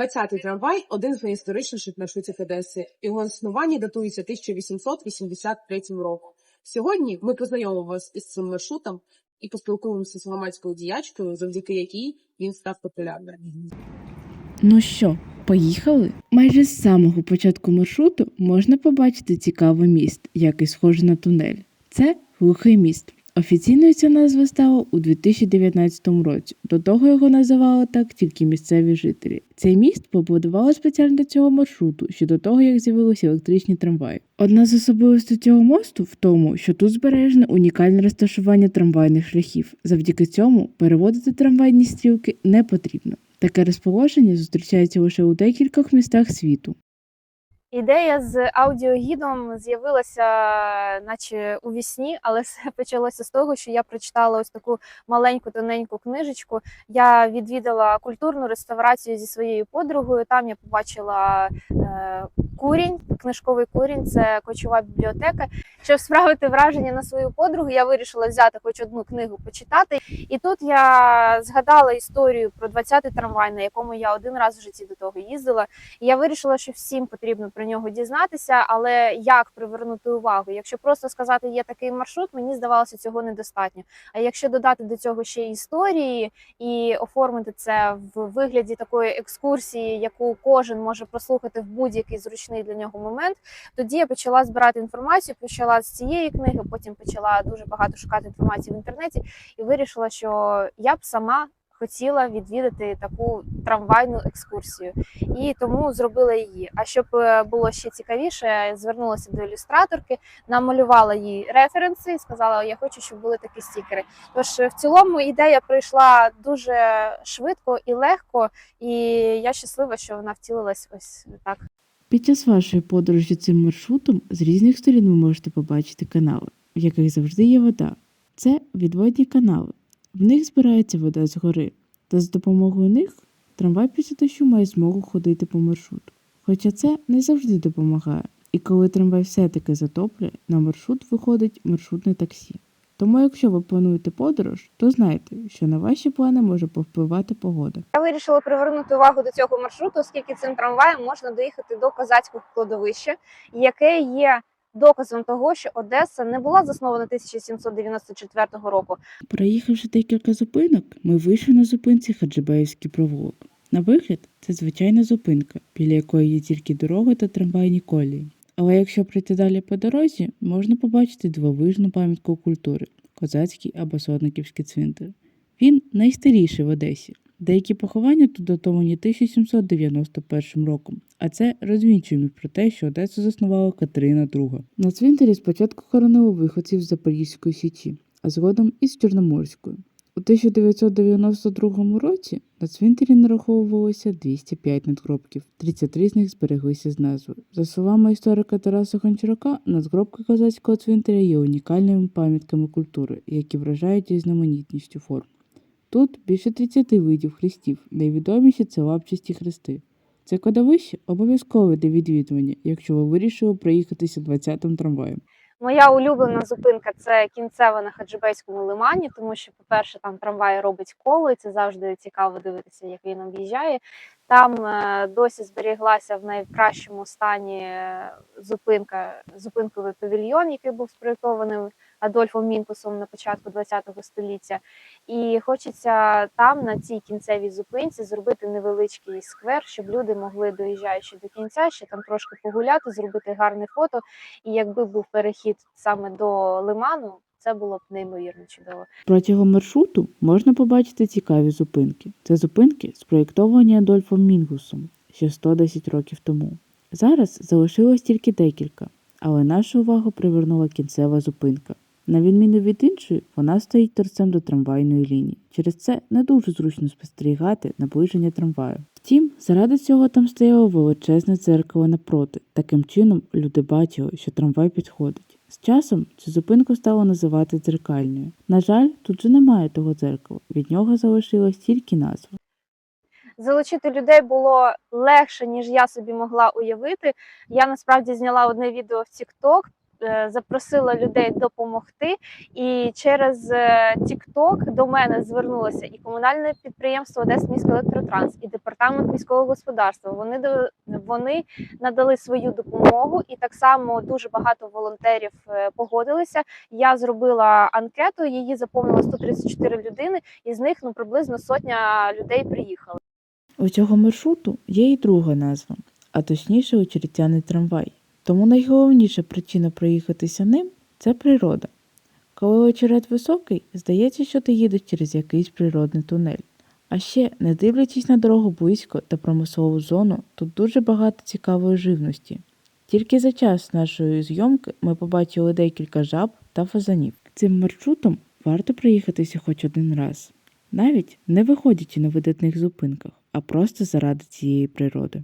20-й трамвай один з найісторичніших маршрутів Одеси. Його існування датується 1883 роком. Сьогодні ми познайомимо вас із цим маршрутом і поспілкуємося з громадською діячкою, завдяки якій він став популярним. Ну що, поїхали? Майже з самого початку маршруту можна побачити цікавий міст, який схожий на тунель. Це глухий міст. Офіційною ця назва стала у 2019 році. До того його називали так тільки місцеві жителі. Цей міст побудували спеціально для цього маршруту ще до того, як з'явилися електричні трамваї. Одна з особливостей цього мосту в тому, що тут збережене унікальне розташування трамвайних шляхів. Завдяки цьому переводити трамвайні стрілки не потрібно. Таке розположення зустрічається лише у декількох містах світу. Ідея з аудіогідом з'явилася, наче у вісні, але все почалося з того, що я прочитала ось таку маленьку тоненьку книжечку. Я відвідала культурну реставрацію зі своєю подругою. Там я побачила е, курінь, книжковий курінь, це кочова бібліотека. Щоб справити враження на свою подругу, я вирішила взяти хоч одну книгу почитати. І тут я згадала історію про 20-й трамвай, на якому я один раз в житті до того їздила. І я вирішила, що всім потрібно про нього дізнатися, але як привернути увагу? Якщо просто сказати, є такий маршрут, мені здавалося, цього недостатньо. А якщо додати до цього ще історії і оформити це в вигляді такої екскурсії, яку кожен може прослухати в будь-який зручний для нього момент, тоді я почала збирати інформацію. Почала з цієї книги, потім почала дуже багато шукати інформації в інтернеті і вирішила, що я б сама хотіла відвідати таку трамвайну екскурсію, і тому зробила її. А щоб е, було ще цікавіше, звернулася до ілюстраторки, намалювала їй референси і сказала: Я хочу, щоб були такі стікери. Тож е, в цілому ідея прийшла дуже швидко і легко, і я щаслива, що вона втілилась ось так. Під час вашої подорожі цим маршрутом з різних сторін ви можете побачити канали, в яких завжди є вода. Це відводні канали. В них збирається вода згори, та з допомогою них трамвай після дощу має змогу ходити по маршруту. Хоча це не завжди допомагає, і коли трамвай все-таки затоплює, на маршрут виходить маршрутне таксі. Тому, якщо ви плануєте подорож, то знайте, що на ваші плани може повпливати погода. Я вирішила привернути увагу до цього маршруту, оскільки цим трамваєм можна доїхати до козацького кладовища, яке є доказом того, що Одеса не була заснована 1794 року. Проїхавши декілька зупинок, ми вийшли на зупинці Хаджибеївський провулок. На вигляд, це звичайна зупинка, біля якої є тільки дорога та трамвайні колії. Але якщо пройти далі по дорозі, можна побачити дивовижну пам'ятку культури козацький або сотниківський цвинтар. Він найстаріший в Одесі. Деякі поховання тут датовані 1791 роком, а це розвінчує про те, що Одесу заснувала Катерина II. На цвинтарі спочатку хоронили виходців з Запорізької січі, а згодом із Чорноморської. У 1992 році на цвинтарі нараховувалося 205 надгробків, 33 з них збереглися з назвою. За словами історика Тараса Гончарука, надгробки козацького цвинтаря є унікальними пам'ятками культури, які вражають різноманітністю форм. Тут більше 30 видів хрестів, найвідоміші це лапчасті хрести. Це кладовище обов'язкове для відвідування, якщо ви вирішили проїхатися 20-м трамваєм. Моя улюблена зупинка це кінцева на Хаджибейському лимані, тому що, по-перше, там трамвай робить коло, і це завжди цікаво дивитися, як він об'їжджає. Там е, досі зберіглася в найкращому стані е, зупинка, зупинковий павільйон, який був спроєктований Адольфом Мінкусом на початку ХХ століття. І хочеться там, на цій кінцевій зупинці, зробити невеличкий сквер, щоб люди могли, доїжджаючи до кінця, ще там трошки погуляти, зробити гарне фото. І якби був перехід саме до лиману, це було б неймовірно чудово. Протягом маршруту можна побачити цікаві зупинки. Це зупинки, спроєктовані Адольфом Мінгусом ще 110 років тому. Зараз залишилось тільки декілька, але нашу увагу привернула кінцева зупинка. На відміну від іншої, вона стоїть торцем до трамвайної лінії. Через це не дуже зручно спостерігати наближення трамваю. Втім, заради цього там стояло величезне дзеркало напроти. Таким чином люди бачили, що трамвай підходить. З часом цю зупинку стало називати дзеркальною. На жаль, тут же немає того дзеркала. Від нього залишилась тільки назва. Залучити людей було легше, ніж я собі могла уявити. Я насправді зняла одне відео в TikTok, запросила людей допомогти. І через е, TikTok до мене звернулося і комунальне підприємство Одесміський електротранс, і департамент міського господарства. Вони вони надали свою допомогу, і так само дуже багато волонтерів е, погодилися. Я зробила анкету, її заповнило 134 людини, і з них ну приблизно сотня людей приїхали. У цього маршруту є і друга назва, а точніше очеретяний трамвай. Тому найголовніша причина проїхатися ним це природа. Коли очерет високий, здається, що ти їдеш через якийсь природний тунель. А ще, не дивлячись на дорогу близько та промислову зону, тут дуже багато цікавої живності. Тільки за час нашої зйомки ми побачили декілька жаб та фазанів. Цим маршрутом варто проїхатися хоч один раз, навіть не виходячи на видатних зупинках, а просто заради цієї природи.